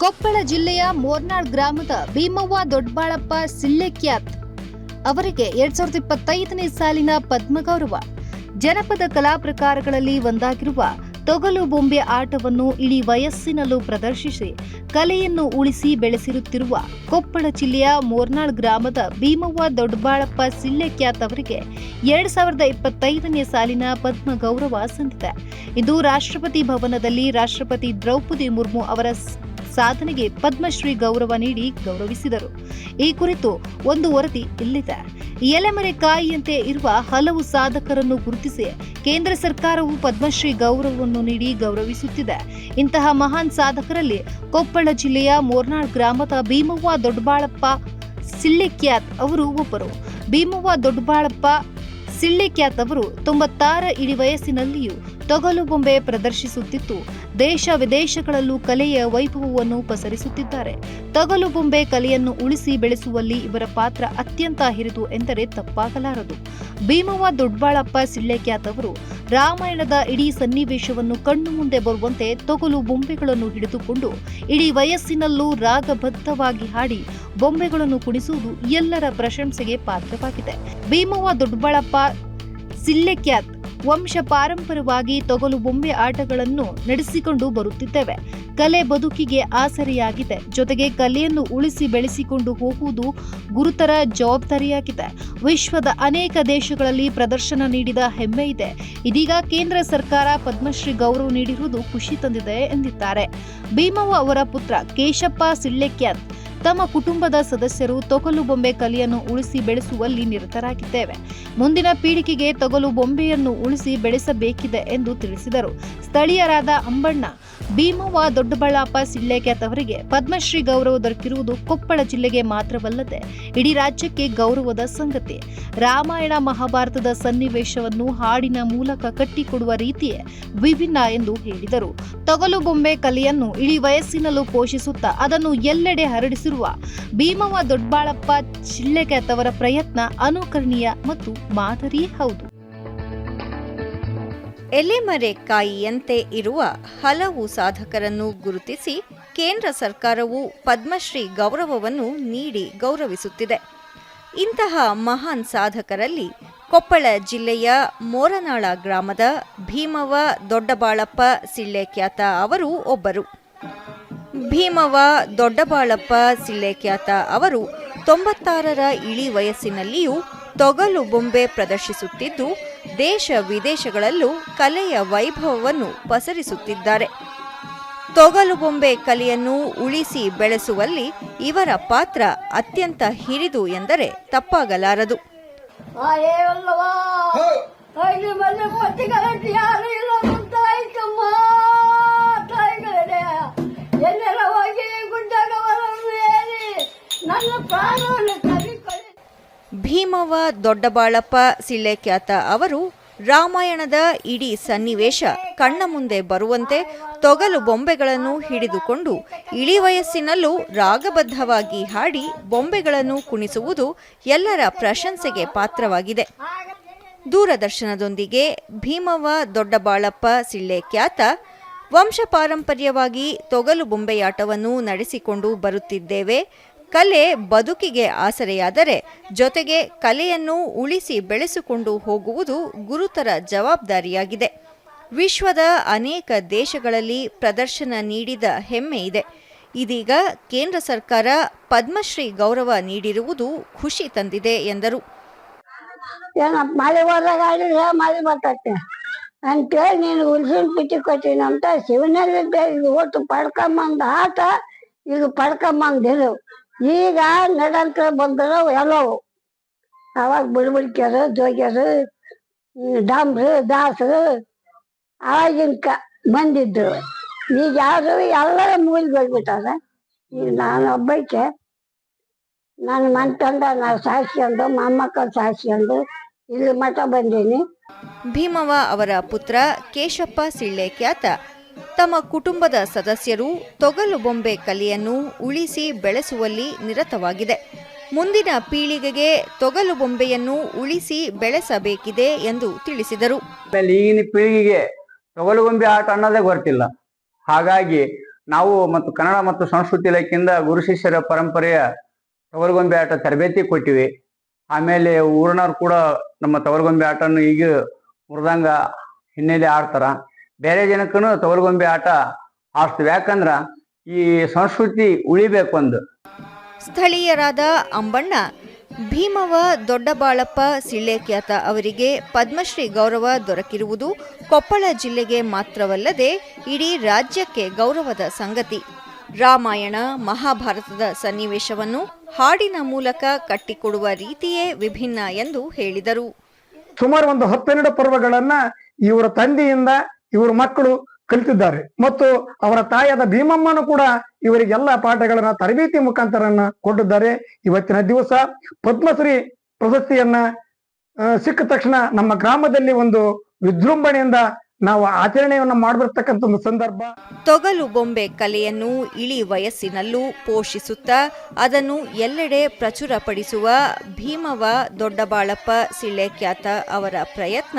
ಕೊಪ್ಪಳ ಜಿಲ್ಲೆಯ ಮೋರ್ನಾಳ್ ಗ್ರಾಮದ ಭೀಮವ್ವ ದೊಡ್ಡಬಾಳಪ್ಪ ಸಿಳ್ಳೆಕ್ಯಾತ್ ಅವರಿಗೆ ಎರಡ್ ಸಾವಿರದ ಇಪ್ಪತ್ತೈದನೇ ಸಾಲಿನ ಪದ್ಮ ಗೌರವ ಜನಪದ ಕಲಾ ಪ್ರಕಾರಗಳಲ್ಲಿ ಒಂದಾಗಿರುವ ತೊಗಲು ಬೊಂಬೆ ಆಟವನ್ನು ಇಡೀ ವಯಸ್ಸಿನಲ್ಲೂ ಪ್ರದರ್ಶಿಸಿ ಕಲೆಯನ್ನು ಉಳಿಸಿ ಬೆಳೆಸಿರುತ್ತಿರುವ ಕೊಪ್ಪಳ ಜಿಲ್ಲೆಯ ಮೋರ್ನಾಳ್ ಗ್ರಾಮದ ಭೀಮವ್ವ ದೊಡ್ಡಬಾಳಪ್ಪ ಸಿಳ್ಳೆಕ್ಯಾತ್ ಅವರಿಗೆ ಎರಡ್ ಸಾವಿರದ ಇಪ್ಪತ್ತೈದನೇ ಸಾಲಿನ ಪದ್ಮ ಗೌರವ ಸಂದಿದೆ. ಇದು ರಾಷ್ಟ್ರಪತಿ ಭವನದಲ್ಲಿ ರಾಷ್ಟ್ರಪತಿ ದ್ರೌಪದಿ ಮುರ್ಮು ಅವರ ಸಾಧನೆಗೆ ಪದ್ಮಶ್ರೀ ಗೌರವ ನೀಡಿ ಗೌರವಿಸಿದರು. ಈ ಕುರಿತು ಒಂದು ವರದಿ ಇಲ್ಲಿದೆ. ಎಲೆಮರೆ ಕಾಯಿಯಂತೆ ಇರುವ ಹಲವು ಸಾಧಕರನ್ನು ಗುರುತಿಸಿ ಕೇಂದ್ರ ಸರ್ಕಾರವು ಪದ್ಮಶ್ರೀ ಗೌರವವನ್ನು ನೀಡಿ ಗೌರವಿಸುತ್ತಿದೆ. ಇಂತಹ ಮಹಾನ್ ಸಾಧಕರಲ್ಲಿ ಕೊಪ್ಪಳ ಜಿಲ್ಲೆಯ ಮೋರ್ನಾಳ್ ಗ್ರಾಮದ ಭೀಮವ್ವ ದೊಡ್ಡಬಾಳಪ್ಪ ಸಿಳ್ಳೆಕ್ಯಾತ್ ಅವರು ಒಬ್ಬರು. ಭೀಮವ್ವ ದೊಡ್ಡಬಾಳಪ್ಪ ಸಿಳ್ಳೆಕ್ಯಾತ್ ಅವರು ತೊಂಬತ್ತಾರ ಇಡಿ ವಯಸ್ಸಿನಲ್ಲಿಯೂ ತೊಗಲು ಬೊಂಬೆ ಪ್ರದರ್ಶಿಸುತ್ತಿತ್ತು. ದೇಶ ವಿದೇಶಗಳಲ್ಲೂ ಕಲೆಯ ವೈಭವವನ್ನು ಪಸರಿಸುತ್ತಿದ್ದಾರೆ. ತಗಲು ಬೊಂಬೆ ಕಲೆಯನ್ನು ಉಳಿಸಿ ಬೆಳೆಸುವಲ್ಲಿ ಇವರ ಪಾತ್ರ ಅತ್ಯಂತ ಹಿರಿದು ಎಂದರೆ ತಪ್ಪಾಗಲಾರದು. ಭೀಮವ ದೊಡ್ಡಬಾಳಪ್ಪ ಸಿಳ್ಳೆಖ್ಯಾತವರು ರಾಮಾಯಣದ ಇಡೀ ಸನ್ನಿವೇಶವನ್ನು ಕಣ್ಣು ಮುಂದೆ ಬರುವಂತೆ ತೊಗಲು ಬೊಂಬೆಗಳನ್ನು ಹಿಡಿದುಕೊಂಡು ಇಡೀ ವಯಸ್ಸಿನಲ್ಲೂ ರಾಗಬದ್ಧವಾಗಿ ಹಾಡಿ ಬೊಂಬೆಗಳನ್ನು ಕುಣಿಸುವುದು ಎಲ್ಲರ ಪ್ರಶಂಸೆಗೆ ಪಾತ್ರವಾಗಿದೆ. ಭೀಮವ್ವ ದೊಡ್ಡಬಾಳಪ್ಪ ಸಿಳ್ಳೆಕ್ಯಾತ್ ವಂಶ ಪಾರಂಪರವಾಗಿ ತೊಗಲು ಬೊಂಬೆ ಆಟಗಳನ್ನು ನಡೆಸಿಕೊಂಡು ಬರುತ್ತಿದ್ದೇವೆ. ಕಲೆ ಬದುಕಿಗೆ ಆಸರೆಯಾಗಿದೆ. ಜೊತೆಗೆ ಕಲೆಯನ್ನು ಉಳಿಸಿ ಬೆಳೆಸಿಕೊಂಡು ಹೋಗುವುದು ಗುರುತರ ಜವಾಬ್ದಾರಿಯಾಗಿದೆ. ವಿಶ್ವದ ಅನೇಕ ದೇಶಗಳಲ್ಲಿ ಪ್ರದರ್ಶನ ನೀಡಿದ ಹೆಮ್ಮೆ ಇದೆ. ಇದೀಗ ಕೇಂದ್ರ ಸರ್ಕಾರ ಪದ್ಮಶ್ರೀ ಗೌರವ ನೀಡಿರುವುದು ಖುಷಿ ತಂದಿದೆ ಎಂದಿದ್ದಾರೆ. ಭೀಮವ್ವ ಅವರ ಪುತ್ರ ಕೇಶಪ್ಪ ಸಿಳ್ಳೆಕ್ಯಾತ್ ತಮ್ಮ ಕುಟುಂಬದ ಸದಸ್ಯರು ತೊಗಲು ಬೊಂಬೆ ಕಲಿಯನ್ನು ಉಳಿಸಿ ಬೆಳೆಸುವಲ್ಲಿ ನಿರತರಾಗಿದ್ದೇವೆ. ಮುಂದಿನ ಪೀಳಿಗೆಗೆ ತೊಗಲು ಬೊಂಬೆಯನ್ನು ಉಳಿಸಿ ಬೆಳೆಸಬೇಕಿದೆ ಎಂದು ತಿಳಿಸಿದರು. ಸ್ಥಳೀಯರಾದ ಅಂಬಣ್ಣ ಭೀಮವ್ವ ದೊಡ್ಡಬಳ್ಳಾಪ ಸಿಳ್ಳೇಕ್ಯಾತ್ ಅವರಿಗೆ ಪದ್ಮಶ್ರೀ ಗೌರವ ದೊರಕಿರುವುದು ಕೊಪ್ಪಳ ಜಿಲ್ಲೆಗೆ ಮಾತ್ರವಲ್ಲದೆ, ಇಡೀ ರಾಜ್ಯಕ್ಕೆ ಗೌರವದ ಸಂಗತಿ. ರಾಮಾಯಣ ಮಹಾಭಾರತದ ಸನ್ನಿವೇಶವನ್ನು ಹಾಡಿನ ಮೂಲಕ ಕಟ್ಟಿಕೊಡುವ ರೀತಿಯೇ ವಿಭಿನ್ನ ಎಂದು ಹೇಳಿದರು. ತೊಗಲು ಬೊಂಬೆ ಕಲೆಯನ್ನು ಇಡೀ ವಯಸ್ಸಿನಲ್ಲೂ ಪೋಷಿಸುತ್ತಾ ಅದನ್ನು ಎಲ್ಲೆಡೆ ಹರಡಿಸಿರುವ ಭೀಮವ್ವ ದೊಡ್ಡಬಾಳಪ್ಪ ಚಿಳ್ಳೆಕ್ಯಾತ್ ಅವರ ಪ್ರಯತ್ನ ಅನುಕರಣೀಯ ಮತ್ತು ಮಾದರಿ ಹೌದು. ಎಲೆಮರೆ ಕಾಯಿಯಂತೆ ಇರುವ ಹಲವು ಸಾಧಕರನ್ನು ಗುರುತಿಸಿ ಕೇಂದ್ರ ಸರ್ಕಾರವು ಪದ್ಮಶ್ರೀ ಗೌರವವನ್ನು ನೀಡಿ ಗೌರವಿಸುತ್ತಿದೆ. ಇಂತಹ ಮಹಾನ್ ಸಾಧಕರಲ್ಲಿ ಕೊಪ್ಪಳ ಜಿಲ್ಲೆಯ ಮೋರನಾಳ ಗ್ರಾಮದ ಭೀಮವ ದೊಡ್ಡಬಾಳಪ್ಪ ಸಿಳ್ಳೆಖ್ಯಾತ ಅವರು ಒಬ್ಬರು. ಭೀಮವ ದೊಡ್ಡಬಾಳಪ್ಪ ಸಿಳ್ಳೆಖ್ಯಾತ ಅವರು ತೊಂಬತ್ತಾರರ ಇಳಿ ವಯಸ್ಸಿನಲ್ಲಿಯೂ ತೊಗಲು ಬೊಂಬೆ ಪ್ರದರ್ಶಿಸುತ್ತಿದ್ದು ದೇಶ ವಿದೇಶಗಳಲ್ಲೂ ಕಲೆಯ ವೈಭವವನ್ನು ಪಸರಿಸುತ್ತಿದ್ದಾರೆ. ತೊಗಲು ಬೊಂಬೆ ಕಲೆಯನ್ನು ಉಳಿಸಿ ಬೆಳೆಸುವಲ್ಲಿ ಇವರ ಪಾತ್ರ ಅತ್ಯಂತ ಹಿರಿದು ಎಂದರೆ ತಪ್ಪಾಗಲಾರದು. ಭೀಮವ್ವ ದೊಡ್ಡಬಾಳಪ್ಪ ಸಿಳ್ಳೆಖ್ಯಾತ ಅವರು ರಾಮಾಯಣದ ಇಡೀ ಸನ್ನಿವೇಶ ಕಣ್ಣ ಮುಂದೆ ಬರುವಂತೆ ತೊಗಲು ಬೊಂಬೆಗಳನ್ನು ಹಿಡಿದುಕೊಂಡು ಇಳಿ ವಯಸ್ಸಿನಲ್ಲೂ ರಾಗಬದ್ಧವಾಗಿ ಹಾಡಿ ಬೊಂಬೆಗಳನ್ನು ಕುಣಿಸುವುದು ಎಲ್ಲರ ಪ್ರಶಂಸೆಗೆ ಪಾತ್ರವಾಗಿದೆ. ದೂರದರ್ಶನದೊಂದಿಗೆ ಭೀಮವ ದೊಡ್ಡಬಾಳಪ್ಪ ಸಿಳ್ಳೆಖ್ಯಾತ ವಂಶಪಾರಂಪರ್ಯವಾಗಿ ತೊಗಲು ಬೊಂಬೆಯಾಟವನ್ನು ನಡೆಸಿಕೊಂಡು ಬರುತ್ತಿದ್ದೇವೆ. ಕಲೆ ಬದುಕಿಗೆ ಆಸರೆಯಾದರೆ ಜೊತೆಗೆ ಕಲೆಯನ್ನು ಉಳಿಸಿ ಬೆಳೆಸಿಕೊಂಡು ಹೋಗುವುದು ಗುರುತರ ಜವಾಬ್ದಾರಿಯಾಗಿದೆ. ವಿಶ್ವದ ಅನೇಕ ದೇಶಗಳಲ್ಲಿ ಪ್ರದರ್ಶನ ನೀಡಿದ ಹೆಮ್ಮೆ ಇದೆ. ಇದೀಗ ಕೇಂದ್ರ ಸರ್ಕಾರ ಪದ್ಮಶ್ರೀ ಗೌರವ ನೀಡಿರುವುದು ಖುಷಿ ತಂದಿದೆ ಎಂದರು. ಮಳೆ ಮಳೆ ಅಂತೇಳಿ ನೀನು ಉಲ್ಸಿನ ಪಿಟ್ಟಿ ಕೊಟ್ಟಿನ ಅಂತ ಶಿವನಲ್ಲಿದ್ದೆ ಇದು ಒಟ್ಟು ಪಡ್ಕೊಂಬಂದ ಆಟ ಈಗ ಪಡ್ಕೊಂಬಂದಿರು. ಈಗ ನಡಕ ಬಂದಾಗ ಎಲ್ಲವು ಅವಾಗ ಬುಡ್ಬುಡ್ಕ್ಯರು ಜೋಗ್ಯರು ಡಾಮ್ರು, ದಾಸರು, ಆವಾಗಿನ ಕ ಬಂದಿದ್ರು. ಈಗ ಯಾರು, ಎಲ್ಲರ ಮೂಲಿಗೆ ಹೋಗ್ಬಿಟ್ಟಾರ. ಈಗ ನಾನು ಒಬ್ಬಕ್ಕೆ ನನ್ನ ಮನ್ತಂದ ನಾನು ಸಾಯಿಸ್ಕೊಂಡು ಮೊಮ್ಮಕ್ಕಳು ಸಾಯಿಸ್ಕೊಂಡು ಇಲ್ಲಿ ಮಠ ಬಂದೀನಿ. ಭೀಮವ್ವ ಅವರ ಪುತ್ರ ಕೇಶಪ್ಪ ಸಿಳ್ಳೆಕ್ಯಾತ ತಮ್ಮ ಕುಟುಂಬದ ಸದಸ್ಯರು ತೊಗಲು ಬೊಂಬೆ ಕಲೆಯನ್ನು ಉಳಿಸಿ ಬೆಳೆಸುವಲ್ಲಿ ನಿರತವಾಗಿದೆ. ಮುಂದಿನ ಪೀಳಿಗೆಗೆ ತೊಗಲು ಬೊಂಬೆಯನ್ನು ಉಳಿಸಿ ಬೆಳೆಸಬೇಕಿದೆ ಎಂದು ತಿಳಿಸಿದರು. ಈಗಿನ ಪೀಳಿಗೆಗೆ ತೊಗಲು ಬೊಂಬೆ ಆಟ ಅನ್ನೋದೇ ಗೊತ್ತಿಲ್ಲ ಹಾಗಾಗಿ ನಾವು ಮತ್ತು ಕನ್ನಡ ಮತ್ತು ಸಂಸ್ಕೃತಿ ಇಲಾಖೆಯಿಂದ ಗುರು ಶಿಷ್ಯರ ಪರಂಪರೆಯ ತೊಗಲುಗೊಂಬೆ ಆಟ ತರಬೇತಿ ಕೊಟ್ಟಿವಿ. ಆಮೇಲೆ ಊರಿನವ್ರು ಕೂಡ ನಮ್ಮ ತೊಗಲುಗೊಂಬೆ ಆಟವನ್ನು ಈಗ ಮೃದಂಗ ಹಿನ್ನೆಲೆ ಆಡ್ತಾರ. ಬೇರೆ ಜನಕ್ಕೂ ತೊಗಲ್ಗೊಂಬೆ ಆಟ ಆಡ್ತೀವಿ ಯಾಕಂದ್ರ ಈ ಸಂಸ್ಕೃತಿ ಉಳಿಬೇಕು ಒಂದು. ಸ್ಥಳೀಯರಾದ ಅಂಬಣ್ಣ ಭೀಮವ ದೊಡ್ಡಬಾಳಪ್ಪ ಸಿಳ್ಳೇಖ್ಯಾತ ಅವರಿಗೆ ಪದ್ಮಶ್ರೀ ಗೌರವ ದೊರಕಿರುವುದು ಕೊಪ್ಪಳ ಜಿಲ್ಲೆಗೆ ಮಾತ್ರವಲ್ಲದೆ ಇಡೀ ರಾಜ್ಯಕ್ಕೆ ಗೌರವದ ಸಂಗತಿ. ರಾಮಾಯಣ ಮಹಾಭಾರತದ ಸನ್ನಿವೇಶವನ್ನು ಹಾಡಿನ ಮೂಲಕ ಕಟ್ಟಿಕೊಡುವ ರೀತಿಯೇ ವಿಭಿನ್ನ ಎಂದು ಹೇಳಿದರು. ಸುಮಾರು ಒಂದು ಹತ್ತೆರಡು ಪರ್ವಗಳನ್ನ ಇವರ ತಂದೆಯಿಂದ ಇವರ ಮಕ್ಕಳು ಕಲಿತಿದ್ದಾರೆ. ಮತ್ತು ಅವರ ತಾಯಾದ ಭೀಮಮ್ಮನು ಕೂಡ ಇವರಿಗೆಲ್ಲ ಪಾಠಗಳನ್ನ ತರಬೇತಿ ಮುಖಾಂತರನ್ನ ಕೊಟ್ಟಿದ್ದಾರೆ. ಇವತ್ತಿನ ದಿವಸ ಪದ್ಮಶ್ರೀ ಪ್ರಶಸ್ತಿಯನ್ನ ಸಿಕ್ಕ ತಕ್ಷಣ ನಮ್ಮ ಗ್ರಾಮದಲ್ಲಿ ಒಂದು ವಿಜೃಂಭಣೆಯಿಂದ ನಾವು ಆಚರಣೆಯನ್ನು ಮಾಡಿರ್ತಕ್ಕಂಥ ಒಂದು ಸಂದರ್ಭ. ತೊಗಲು ಬೊಂಬೆ ಕಲೆಯನ್ನು ಇಳಿ ವಯಸ್ಸಿನಲ್ಲೂ ಪೋಷಿಸುತ್ತಾ, ಅದನ್ನು ಎಲ್ಲೆಡೆ ಪ್ರಚುರಪಡಿಸುವ ಭೀಮವ ದೊಡ್ಡಬಾಳಪ್ಪ ಸಿಳ್ಳೆಕ್ಯಾತ ಅವರ ಪ್ರಯತ್ನ